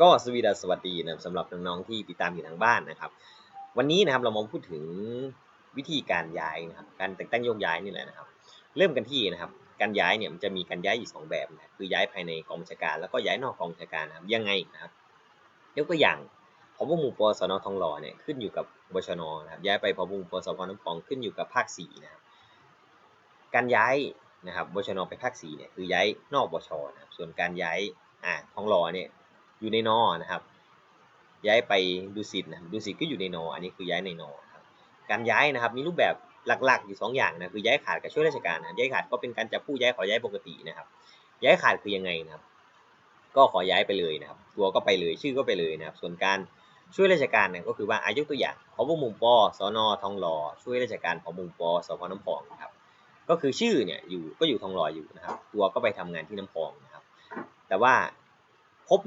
ก็สวีดัสสวัสดีนะครับสำหรับน้องๆที่ติดตามอยู่ทางบ้านนะครับ วันนี้นะครับเรามาพูดถึงวิธีการย้ายนะครับการแต่งตั้งโยกย้ายนี่แหละนะครับ เริ่มกันที่นะครับ การย้ายเนี่ยมันจะมีการย้ายอยู่สองแบบนะคือย้ายภายในกองบัญชาการ แล้วก็ย้ายนอกกองบัญชาการนะครับยังไงนะครับยกตัวอย่างพบหมู่ปสนทองหล่อเนี่ยขึ้นอยู่กับบชนนะครับย้ายไปพบหมู่ปสพน้ำพองขึ้นอยู่กับภาคสี่นะครับการย้ายนะครับบชนไปภาคสี่เนี่ยคือย้ายนอกบชนะครับส่วนการย้ายอ่าทองหล่อเนี่ย อยู่ในนอนะครับ ย้ายไปดุสิตนะดุสิตก็อยู่ในนอ อันนี้คือย้ายในนอครับการย้ายนะครับมีรูปแบบหลักๆ อยู่สองอย่างนะคือย้ายขาดกับช่วยราชการนะย้ายขาดก็เป็นการจับผู้ย้ายขอย้ายปกตินะครับ ย้ายขาดคือยังไงนะครับ ก็ขอย้ายไปเลยนะครับ ตัวก็ไปเลยชื่อก็ไปเลยนะครับ ส่วนการช่วยราชการเนี่ยก็คือว่าอายุตัวอย่างพบมุมปอสอนอทองหล่อช่วยราชการพบมุมปอสพน้ำพองนะครับ ก็คือชื่อเนี่ยอยู่ก็อยู่ทองหล่ออยู่นะครับ ตัวก็ไปทำงานที่น้ำพองนะครับ แต่ว่าครบ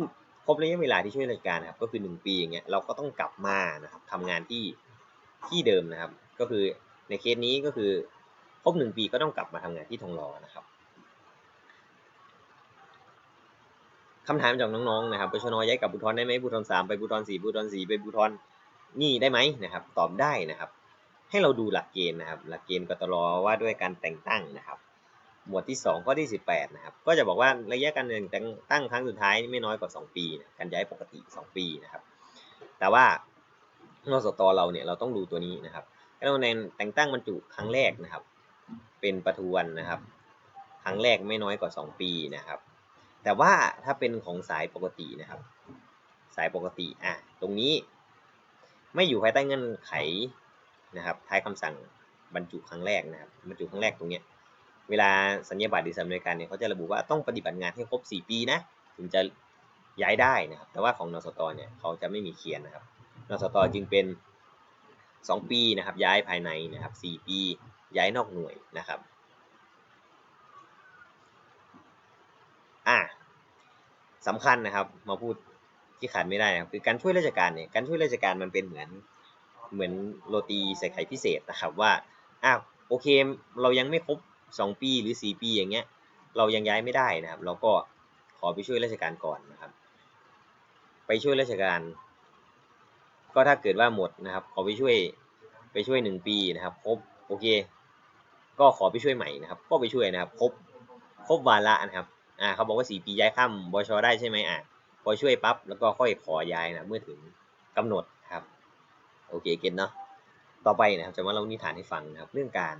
รบระยะเวลาที่ช่วยราชการนะครับก็คือหนึ่งปีอย่างเงี้ยเราก็ต้องกลับมานะครับทำงานที่ที่เดิมนะครับ ก็คือในเคสนี้ก็คือครบหนึ่งปีก็ต้องกลับมาทำงานที่ทองหล่อนะครับคำถามจากน้องๆนะครับปชนย้ายกับบุทรได้ไหมบุทรสามไปบุทรสี่บุทรสี่ไปบุทรนี่ได้ไหมนะครับ ตอบได้นะครับ ให้เราดูหลักเกณฑ์นะครับ หลักเกณฑ์กตรว่าด้วยการแต่งตั้งนะครับ หมวดที่ 2 ข้อที่ 18 นะครับ ก็จะบอกว่าระยะการเงินแต่งตั้งครั้งสุดท้ายไม่น้อยกว่า 2 ปีนะการย้ายปกติ 2 ปีนะครับ แต่ว่านสตเราเนี่ยเราต้องดูตัวนี้นะครับการดำเนินแต่งตั้งบรรจุครั้งแรกนะครับ เป็นประทวนนะครับ ครั้งแรกไม่น้อยกว่า 2 ปีนะครับ แต่ว่าถ้าเป็นของสายปกตินะครับ สายปกติอะตรงนี้ ไม่อยู่ภายใต้เงื่อนไขนะครับท้ายคำสั่งบรรจุครั้งแรกนะครับบรรจุครั้งแรกตรงเนี้ย เวลาสัญญาบัตรหรือสำเนาการเนี่ยเขาจะระบุว่าต้องปฏิบัติงานให้ครบ 4 ปีนะถึงจะย้ายได้นะครับ แต่ว่าของนสตเนี่ยเขาจะไม่มีเขียนนะครับนสตจึงเป็น 2 ปีนะครับ ย้ายภายในนะครับ 4 ปี ย้ายนอกหน่วยนะครับอะสำคัญนะครับมาพูดที่ขาดไม่ได้นะครับคือการช่วยราชการเนี่ยการช่วยราชการมันเป็นเหมือนเหมือนโรตีใส่ไข่พิเศษนะครับว่าอะโอเคเรายังไม่ครบ 2 ปีหรือ 4 ปีอย่างเงี้ย เรายังย้ายไม่ได้นะครับ เราก็ขอไปช่วยราชการก่อนนะครับ ไปช่วยราชการ ก็ถ้าเกิดว่าหมดนะครับ ขอไปช่วยไปช่วย 1 ปีนะครับ ครบโอเค ก็ขอไปช่วยใหม่นะครับ ก็ไปช่วยนะครับ ครบครบวาระนะครับอ่าเขาบอกว่า 4 ปีย้ายข้ามบชได้ใช่ไหมอะพอช่วยปั๊บแล้วก็ค่อยขอย้ายนะเมื่อถึงกำหนดครับ โอเคเก็ตเนาะต่อไปนะครับจะมาเล่านิทานให้ฟังนะครับ เรื่องการ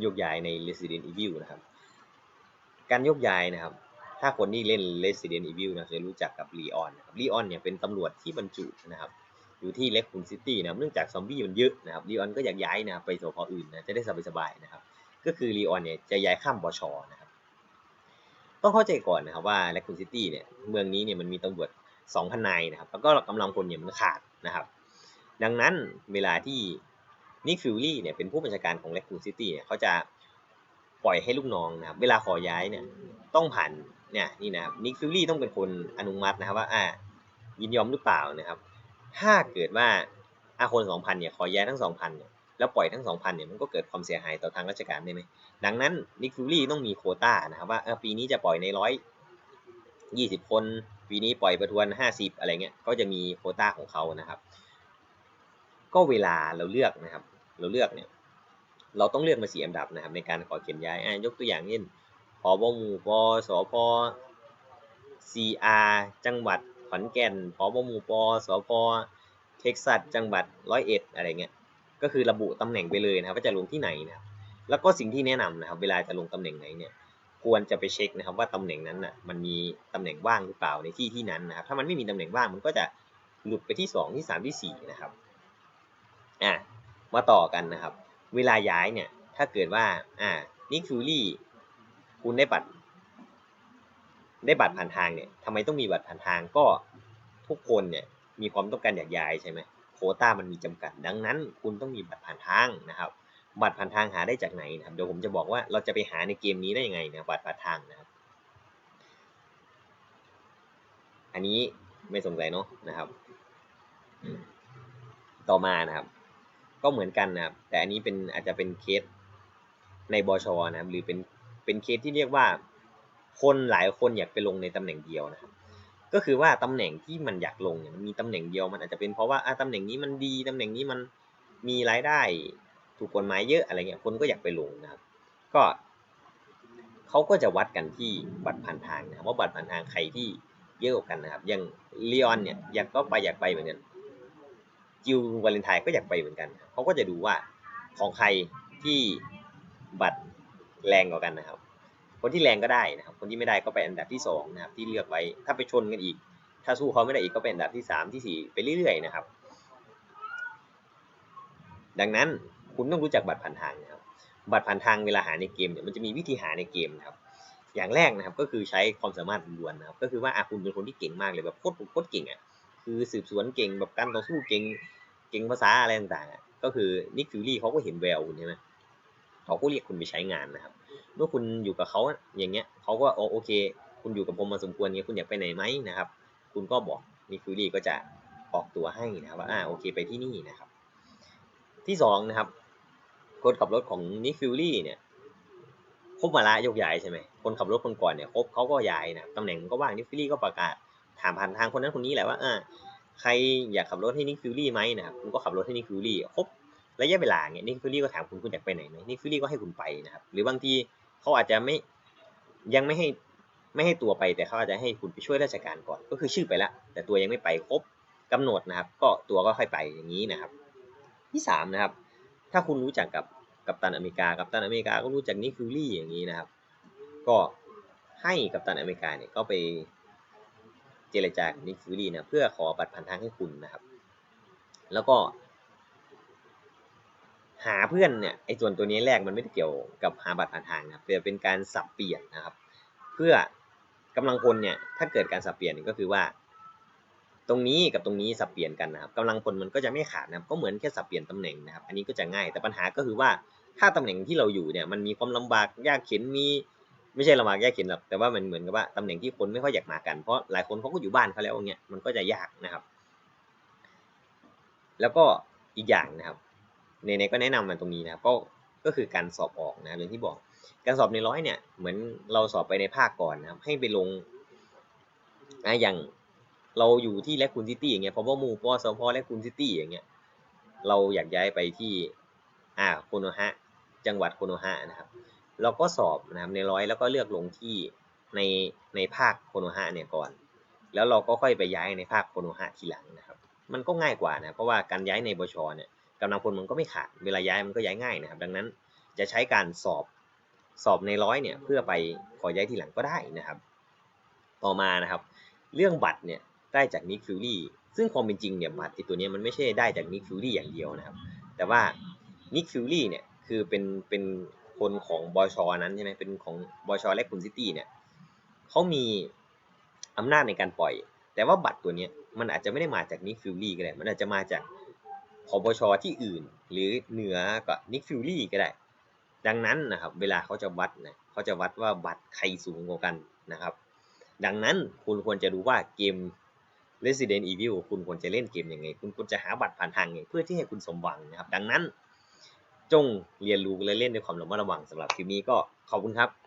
โยกย้ายใน Resident Evil นะครับ การโยกย้ายนะครับ ถ้าคนที่เล่น Resident Evil นะจะรู้จักกับลีออนนะครับลีออนเนี่ยเป็นตำรวจที่บรรจุนะครับ อยู่ที่เล c คูนซิตี้นะครับเนื่องจากซอมบี้มันเยอะนะครับลีออนก็อยากย้ายนะไปสพอื่นนะจะได้สบายๆนะครับ ก็คือลีออนเนี่ยจะย้ายข้ามบชนะครับ ต้องเข้าใจก่อนนะครับว่าเล c คูนซิตี้เนี่ยเมืองนี้เนี่ยมันมีตำรวจ2,000นายนะครับ แล้วก็กำลังพลเนี่ยมันขาดนะครับ ดังนั้นเวลาที่ นิกฟิลลี่เนี่ยเป็นผู้บัญชาการของแลคคูซิตี้เนี่ยเขาจะปล่อยให้ลูกน้องนะครับเวลาขอย้ายเนี่ยต้องผ่านเนี่ยนี่นะครับนิกฟิลลี่ต้องเป็นคนอนุมัตินะครับว่าอ่ายินยอมหรือเปล่านะครับ ถ้าเกิดว่าอาคนสองพันเนี่ยขอย้ายทั้งสองพันเนี่ยแล้วปล่อยทั้งสองพันเนี่ยมันก็เกิดความเสียหายต่อทางราชการได้ไหมดังนั้นนิกฟิลลี่ต้องมีโคต้านะครับว่าปีนี้จะปล่อยในร้อยยี่สิบคนปีนี้ปล่อยประทวนห้าสิบอะไรเงี้ยก็จะมีโคต้าของเขานะครับ ก็เวลาเราเลือกนะครับ เราเลือกเนี่ยเราต้องเลือกมาสี่อันดับนะครับในการขอเขียนย้ายอ่ยกตัวอย่างเช่นพบหมู่ปสพ CR จังหวัดขอนแก่นพบหมู่ปสพเท็กซัสจังหวัดร้อยเอ็ดอะไรเงี้ยก็คือระบุตำแหน่งไปเลยนะครับว่าจะลงที่ไหนนะครับแล้วก็สิ่งที่แนะนำนะครับเวลาจะลงตำแหน่งไหนเนี่ยควรจะไปเช็คนะครับว่าตำแหน่งนั้นน่ะมันมีตำแหน่งว่างหรือเปล่าในที่ที่นั้นนะครับถ้ามันไม่มีตำแหน่งว่างมันก็จะหลุดไปที่สองที่สามที่สี่นะครับอะ มาต่อกันนะครับ เวลาย้ายเนี่ยถ้าเกิดว่าอ่านิกฟิลลี่คุณได้บัตร ได้บัตรผ่านทางเนี่ยทำไมต้องมีบัตรผ่านทางก็ทุกคนเนี่ยมีความต้องการอยากย้ายใช่ไหมโคต้ามันมีจำกัด ดังนั้น คุณต้องมีบัตรผ่านทางนะครับ บัตรผ่านทางหาได้จากไหนนะครับเดี๋ยวผมจะบอกว่าเราจะไปหาในเกมนี้ได้ยังไงนะบัตรผ่านทางนะครับ อันนี้ไม่สงสัยเนาะนะครับ ต่อมานะครับ ก็เหมือนกันนะครับ แต่อันนี้เป็นอาจจะเป็นเคสในบชนะครับ หรือเป็นเป็นเคสที่เรียกว่า คนหลายคนอยากไปลงในตำแหน่งเดียวนะครับ ก็คือว่าตำแหน่งที่มันอยากลงเนี่ยมันมีตำแหน่งเดียวมันอาจจะเป็นเพราะว่าอะตำแหน่งนี้มันดีตำแหน่งนี้มันมีรายได้ถูกกฎหมายเยอะอะไรเงี้ยคนก็อยากไปลงนะครับ ก็เขาก็จะวัดกันที่บัตรผ่านทางนะว่าบัตรผ่านทางใครที่เยอะกว่ากันนะครับ อย่างลีออนเนี่ยอยากก็ไปอยากไปเหมือนกัน จิววาเลนไทน์ก็อยากไปเหมือนกัน เขาก็จะดูว่าของใครที่บัตรแรงกว่ากันนะครับ คนที่แรงก็ได้นะครับ คนที่ไม่ได้ก็ไปอันดับที่สองนะครับที่เลือกไว้ ถ้าไปชนกันอีก ถ้าสู้เขาไม่ได้อีกก็เป็นอันดับที่สามที่สี่ไปเรื่อยๆนะครับ ดังนั้นคุณต้องรู้จักบัตรผ่านทางนะครับ บัตรผ่านทางเวลาหาในเกมเนี่ยมันจะมีวิธีหาในเกมนะครับ อย่างแรกนะครับก็คือใช้ความสามารถล้วนนะครับ ก็คือว่าอาคุณเป็นคนที่เก่งมากเลยแบบโคตรโคตรเก่งอะ คือสืบสวนเก่งแบบการต่อสู้เก่งเก่งภาษาอะไรต่างๆก็คือนิกฟิลลี่เขาก็เห็นแววคุณใช่ไหมเขาก็เรียกคุณไปใช้งานนะครับ เมื่อคุณอยู่กับเขาอย่างเงี้ยเขาก็โอเค คุณอยู่กับผมมาสมควรเงี้ยคุณอยากไปไหนไหมนะครับ คุณก็บอกนิกฟิลลี่ก็จะออกตัวให้นะครับว่าอ่าโอเคไปที่นี่นะครับ ที่สองนะครับคนขับรถของนิกฟิลลี่เนี่ยครบมาละยกย้ายใช่ไหมคนขับรถคนก่อนเนี่ยครบเขาก็ย้ายนะตำแหน่งก็ว่างนิกฟิลลี่ก็ประกาศ ถามผ่านทางคนนั้นคนนี้แหละว่าอ่าใครอยากขับรถให้นิกฟิลลี่ไหมนะครับคุณก็ขับรถให้นิกฟิลลี่ครบระยะเวลาเนี่ยนิกฟิลลี่ก็ถามคุณคุณอยากไปไหนไหมนิกฟิลลี่ก็ให้คุณไปนะครับ หรือบางทีเขาอาจจะไม่ยังไม่ให้ไม่ให้ตัวไปแต่เขาอาจจะให้คุณไปช่วยราชการก่อน ก็คือชื่อไปแล้วแต่ตัวยังไม่ไปครบกำหนดนะครับ ก็ตัวก็ค่อยไปอย่างนี้นะครับ ที่สามนะครับ ถ้าคุณรู้จักกับกัปตันอเมริกากัปตันอเมริกาก็รู้จักนิกฟิลลี่อย่างนี้นะครับ ก็ให้กัปตันอเมริกาเนี่ยก็ไป จรจากันิกฟิลี่นะเพื่อขอบัตรผ่านทางให้คุณนะครับ แล้วก็ หาเพื่อนเนี่ยไอ้ส่วนตัวนี้แรกมันไม่ได้เกี่ยวกับหาบัตรผ่านทางนะแต่เป็นการสับเปลี่ยนนะครับ เพื่อกำลังพลเนี่ยถ้าเกิดการสับเปลี่ยนก็คือว่า ตรงนี้กับตรงนี้สับเปลี่ยนกันนะครับกำลังพลมันก็จะไม่ขาดนะครับก็เหมือนแค่สับเปลี่ยนตำแหน่งนะครับ อันนี้ก็จะง่ายแต่ปัญหาก็คือว่าถ้าตำแหน่งที่เราอยู่เนี่ยมันมีความลำบากยากเข็นมี ไม่ใช่ลำบากยากเข็นหรอกแต่ว่ามันเหมือนกับว่าตำแหน่งที่คนไม่ค่อยอยากมากันเพราะหลายคนเขาก็อยู่บ้านเขาแล้วอย่างเงี้ยมันก็จะยากนะครับ แล้วก็อีกอย่างนะครับในในก็แนะนำมาตรงนี้นะครับก็ก็คือการสอบออกนะครับอย่างที่บอก การสอบในร้อยเนี่ยเหมือนเราสอบไปในภาคก่อนนะครับ ให้ไปลงนะอย่างเราอยู่ที่แลคูนซิตี้อย่างเงี้ยพอว่ามูปอสพแลคูนซิตี้อย่างเงี้ยเราอยากย้ายไปที่อ่าโคโนฮะจังหวัดโคโนฮะนะครับ เราก็สอบนะครับในร้อยแล้วก็เลือกลงที่ในในภาคโคโนฮะเนี่ยก่อน แล้วเราก็ค่อยไปย้ายในภาคโคโนฮะทีหลังนะครับ มันก็ง่ายกว่านะเพราะว่าการย้ายในบชเนี่ยกำลังพลมันก็ไม่ขาดเวลาย้ายมันก็ย้ายง่ายนะครับ ดังนั้นจะใช้การสอบสอบในร้อยเนี่ยเพื่อไปขอย้ายทีหลังก็ได้นะครับ ต่อมานะครับ เรื่องบัตรเนี่ยได้จากนิกฟิลลี่ซึ่งความเป็นจริงเนี่ยบัตรไอตัวนี้มันไม่ใช่ได้จากนิกฟิลลี่อย่างเดียวนะครับ แต่ว่านิกฟิลลี่เนี่ยคือเป็นเป็น คนของบอชอนั้นใช่ไหมเป็นของบอชอและคุณซิตี้เนี่ยเขามีอำนาจในการปล่อย แต่ว่าบัตรตัวนี้มันอาจจะไม่ได้มาจากนิกฟิลลี่ก็ได้ มันอาจจะมาจากพบชที่อื่น หรือเหนือกับนิกฟิลลี่ก็ได้ ดังนั้นนะครับเวลาเขาจะวัดนี่ยเขาจะวัดว่าบัตรใครสูงกว่ากันนะครับ ดังนั้นคุณควรจะรู้ว่าเกม Resident Evil คุณควรจะเล่นเกมยังไง คุณควรจะหาบัตรผ่านทางไงเพื่อที่ให้คุณสมหวังนะครับ ดังนั้น จงเรียนรู้และเล่นด้วยความระมัดระวังสำหรับคลิปนี้ก็ขอบคุณครับ